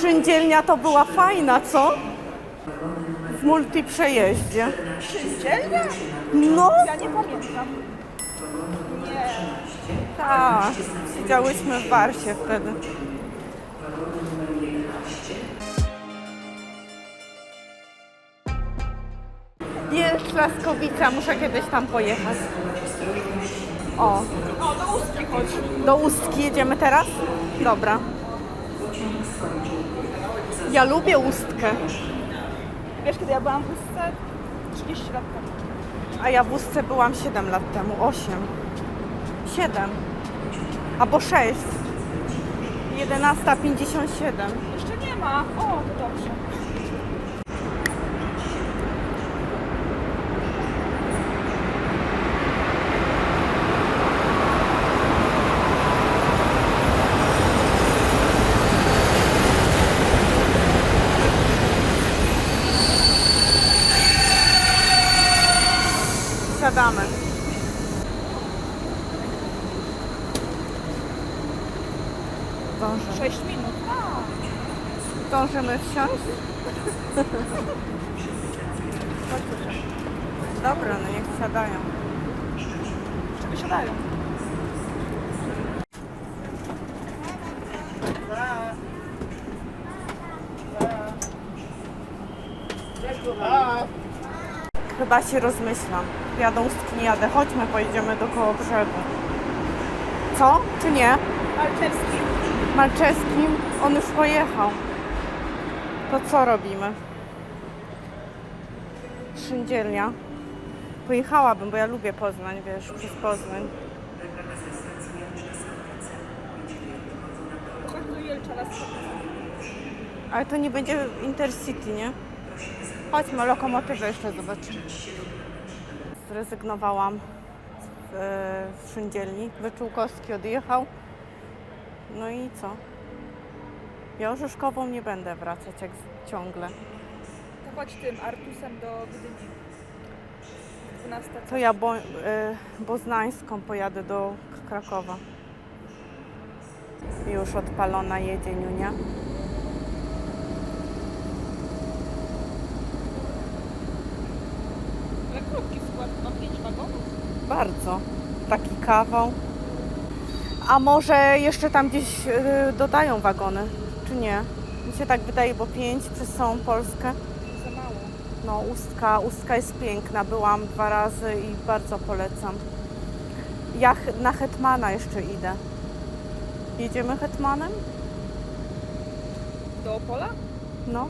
Szyndzielnia to była fajna, co? W multiprzejeździe. Szyndzielnia? No, Ja nie pamiętam. Nie. tak. Siedziałyśmy w Warsie wtedy. Jest Laskowica, muszę kiedyś tam pojechać. O, O, do ustki chodź. do Ustki jedziemy teraz? Dobra. Ja lubię Ustkę, Wiesz, kiedy ja byłam w ustce? 30 lat temu. a ja w Ustce byłam 7 lat temu, 8. 7. Albo 6. 11.57. Jeszcze nie ma. O, to dobrze. Dążymy. 6 minut. A, Dążymy wsiąść? Dobra, no niech siadają. czy wysiadają? Chyba się rozmyślam. Jadą nie jadę. Chodźmy, pojedziemy do koło brzegu. Co? Czy nie? Malczewski. Malczewskim? On już pojechał. To co robimy? Szyndzielnia. Pojechałabym, bo ja lubię Poznań, wiesz, przez Poznań. Ale to nie będzie Intercity, nie? Chodźmy, lokomotywę jeszcze zobaczymy. Zrezygnowałam w, w Szyndzielni. Wyczółkowski odjechał. No i co? Ja Orzeszkową nie będę wracać jak z- ciągle. To chodź tym Artusem do Gdyni. 12. To ja bo, y, Boznańską pojadę do K- Krakowa. Już odpalona jedzie Niunia. Ale krótki skład, ma 5 wagonów. Bardzo. Taki kawał. A może jeszcze tam gdzieś y, dodają wagony, czy nie? Mi się tak wydaje, bo pięć przez całą Polskę. Za mało. No, Ustka, Ustka jest piękna. Byłam dwa razy i bardzo polecam. Ja na Hetmana jeszcze idę. Jedziemy Hetmanem? Do Opola? No.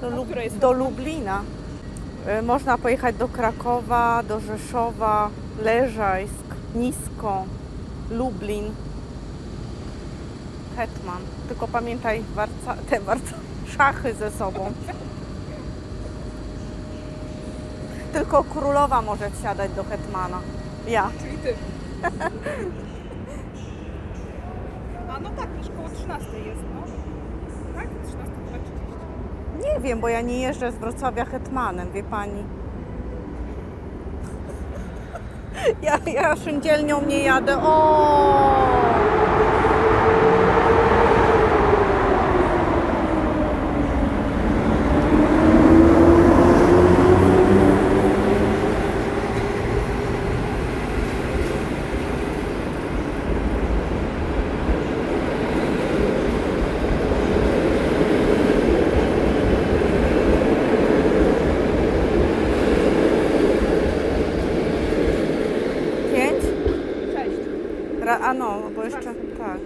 Do, Lub- do? Lublina. Y, Można pojechać do Krakowa, do Rzeszowa, Leżajsk, Nisko, Lublin, Hetman. Tylko pamiętaj warca, te warca, szachy ze sobą. Tylko królowa może wsiadać do Hetmana. Ja. Czyli ty. A no tak, już koło 13 jest, no. Tak? 13 chyba 30. Nie wiem, bo ja nie jeżdżę z Wrocławia Hetmanem, wie pani. Ja, ja szyndzielnią nie jadę. O! Pięć? 6. Ra, a no, bo jeszcze tak.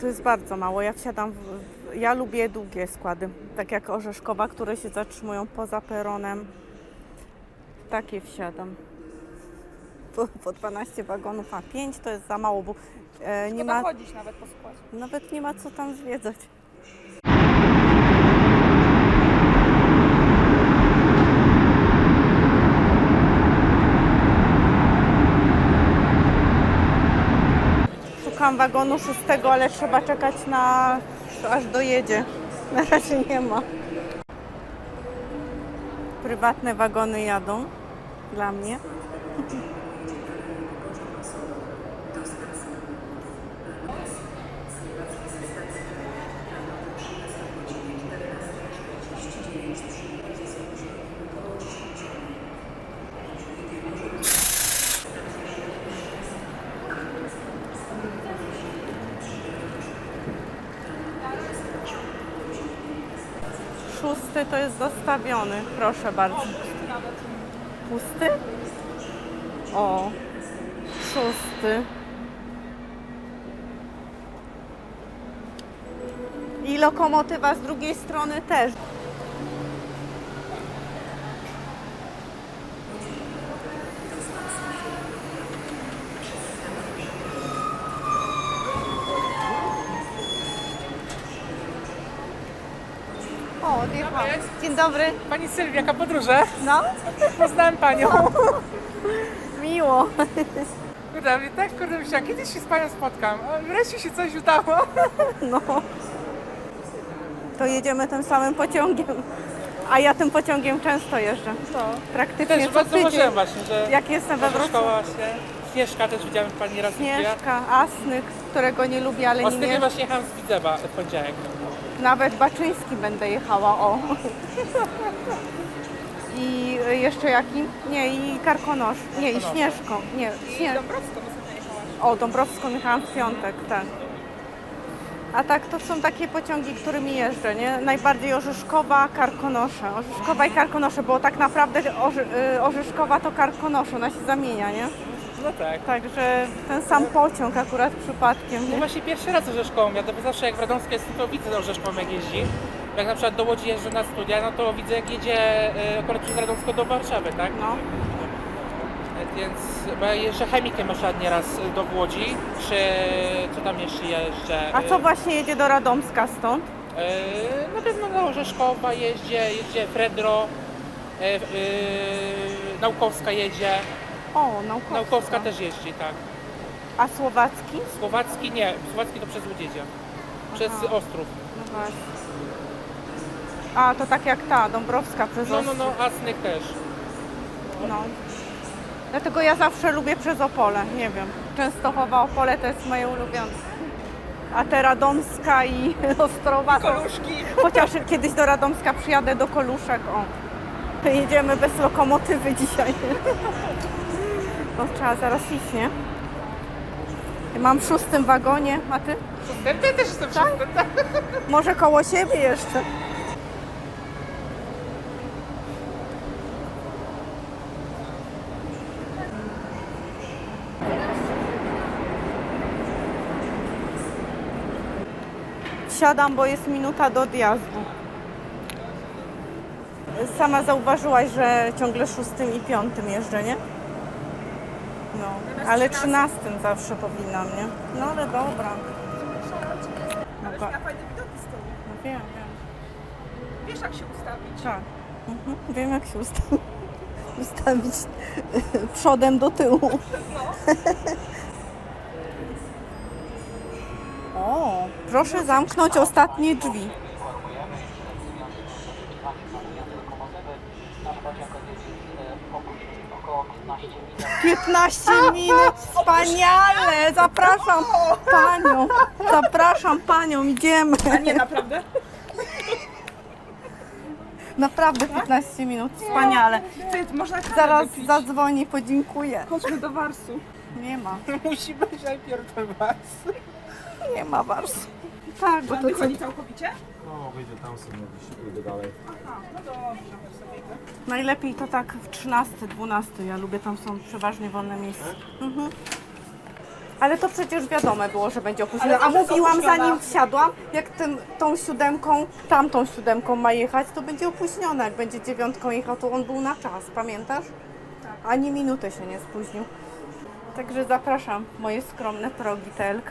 To jest bardzo mało. Ja wsiadam, w, ja lubię długie składy, tak jak Orzeszkowa, które się zatrzymują poza peronem. Takie wsiadam. Po, po 12 wagonów, a 5 to jest za mało, bo e, nie ma, chodzić nawet po składzie. nawet nie ma co tam zwiedzać. Szukam wagonu szóstego, ale trzeba czekać na aż dojedzie. Na razie nie ma. Prywatne wagony jadą dla mnie. szósty dostawiony, proszę bardzo. Pusty? O, szósty. I lokomotywa z drugiej strony też. O, odjechał. Dzień dobry. Pani Sylwia, jaka podróże? No, Poznałem Panią. miło. Kurde, mnie tak kurde myślałam, kiedyś się z Panią spotkam. Wreszcie się coś udało. No. To jedziemy tym samym pociągiem. A ja tym pociągiem często jeżdżę. No. Praktycznie Też co bardzo tydzień. właśnie, że Jak jestem we nasza Wrocławiu. szkoła właśnie. Śnieżka też widziałem Pani raz. Śnieżka, Asnyk, którego nie lubię, ale nie Ostatnio jeżdżę. właśnie jechałam z Widzewa w poniedziałek. Nawet Baczyński będę jechała, o. I jeszcze jakim? Nie, i Karkonosz. Nie, i. Śnieżką. Nie, Śnież... Dąbrowsko ostatnio jechałaś. O, Dąbrowską jechałam w piątek, tak. A tak, to są takie pociągi, którymi jeżdżę, nie? Najbardziej Orzeszkowa, Karkonosze. Orzeszkowa i Karkonosze, bo tak naprawdę Orzy, y, Orzeszkowa to Karkonosze, ona się zamienia, nie? No tak. Także ten sam pociąg akurat przypadkiem, No nie? właśnie pierwszy raz Orzeszką jadę, bo zawsze jak w Radomsku jest, to widzę Orzeszką jak jeździ. Jak na przykład do Łodzi jeżdżę na studia, no to widzę jak jedzie y, akurat przez Radomsko do Warszawy, tak? No. Więc bo ja jeżdżę chemikiem na przykład nieraz do Łodzi, czy co tam jeszcze jeżdżę? A co właśnie jedzie do Radomska stąd? Yy, na pewno na Orzeszkowa jeździe, jeździe Fredro, yy, yy, Naukowska jedzie, O, Naukowska. Naukowska też jeździ, tak. A Słowacki? Słowacki nie, Słowacki to przez Łódź jedzie, przez Aha. Ostrów. No właśnie. A, to tak jak ta, Dąbrowska przez No, no, Ostrów. no, Asnyk też. No. Dlatego ja zawsze lubię przez Opole, nie wiem. Częstochowa Opole to jest moje ulubione. A te Radomska i Ostrowa. to- Koluszki. Chociaż kiedyś do Radomska przyjadę do Koluszek, o. Jedziemy bez lokomotywy dzisiaj. Bo trzeba zaraz iść, nie? Ja Mam w szóstym wagonie, a ty? Ten też jestem szósty, tak? Może koło siebie jeszcze. Siadam, bo jest minuta do odjazdu. Sama zauważyłaś, że ciągle szóstym i piątym jeżdżę, nie? No, ale trzynastym zawsze powinnam, nie? No ale dobra. No, Ale na fajne widoki z tyłu. no wiem, wiem. Wiesz jak się ustawić. Tak. Mhm. Wiem jak się ustawić. ustawić przodem do tyłu. O, proszę zamknąć ostatnie drzwi. około 15 minut. 15 minut, wspaniale! Zapraszam panią, zapraszam panią, idziemy. A nie, naprawdę? Naprawdę 15 minut, wspaniale. Ty, można kawę Zaraz wypić. zadzwonię, podziękuję. Chodźmy do Warsu. Nie ma, Musi być najpierw ten was. nie ma warstw. Tak, bo to co całkowicie? No, wyjdzie tam sobie gdzieś idę dalej. Aha, no dobrze. sobie idę. Najlepiej to tak w 13, 12. Ja lubię, tam są przeważnie wolne miejsca. Mhm. Ale to przecież wiadome było, że będzie opóźnione. Ale A mówiłam zanim wsiadłam, jak tym, tą siódemką, tamtą siódemką ma jechać, to będzie opóźnione. Jak będzie dziewiątką jechał, to on był na czas, pamiętasz? Tak. Ani minutę się nie spóźnił. Także zapraszam, moje skromne progi TLK.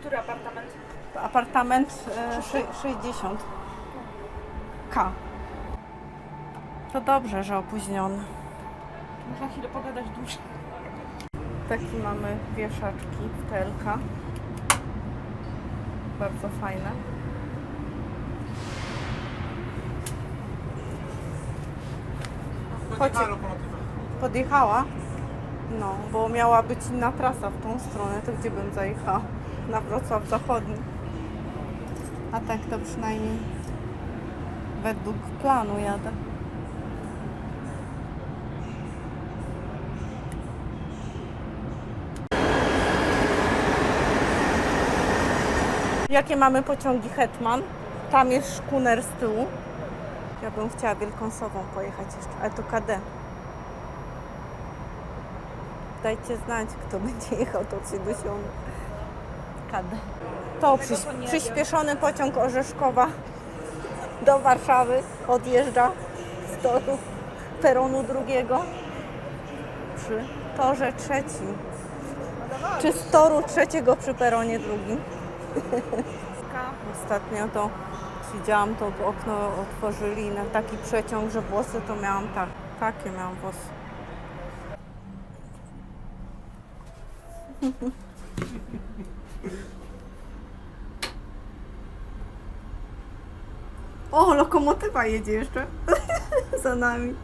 Który apartament? Apartament e, szy- 60. K. To dobrze, że opóźniony. Można chwilę pogadać dłużej. Taki mamy wieszaczki w TLK. Bardzo fajne. Chodźcie. Podjechała? No, bo miała być inna trasa w tą stronę, to gdzie bym zajechała? Na Wrocław Zachodni. A tak to przynajmniej według planu jadę. Jakie mamy pociągi Hetman? Tam jest szkuner z tyłu. Ja bym chciała Wielką Sową pojechać jeszcze, ale to KD. Dajcie znać, kto będzie jechał, to się dosiądzie. To przyspieszony pociąg Orzeszkowa do Warszawy odjeżdża z toru peronu drugiego przy torze trzecim. Czy z toru trzeciego przy peronie drugim. Ostatnio to siedziałam, to okno otworzyli na taki przeciąg, że włosy to miałam tak, takie miałam włosy. O, lokomotywa jedzie jeszcze za nami.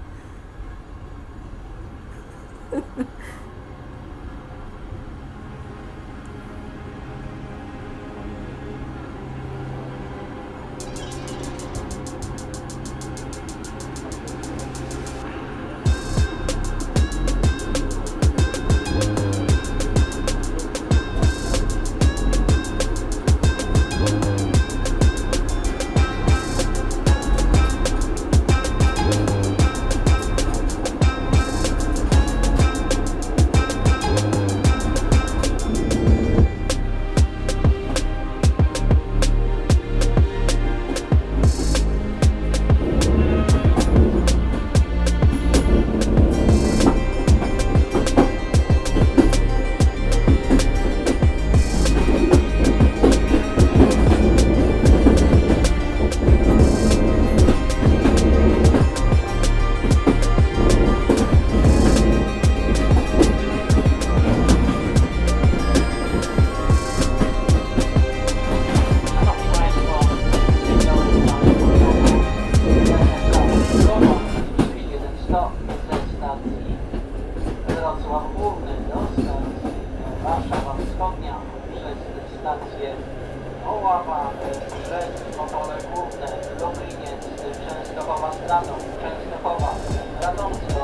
Radomsko, Piotrków,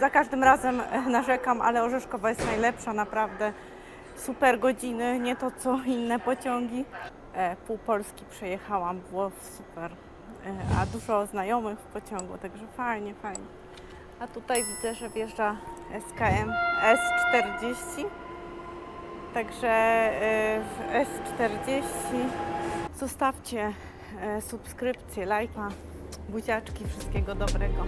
Za każdym razem e, narzekam, ale Orzeszkowa jest najlepsza, naprawdę. Super godziny, nie to co inne pociągi. E, pół Polski przejechałam, było super. E, a dużo znajomych w pociągu, także fajnie, fajnie. A tutaj widzę, że wjeżdża SKM S40. Także e, w S40 zostawcie e, subskrypcję, lajka, buziaczki, wszystkiego dobrego.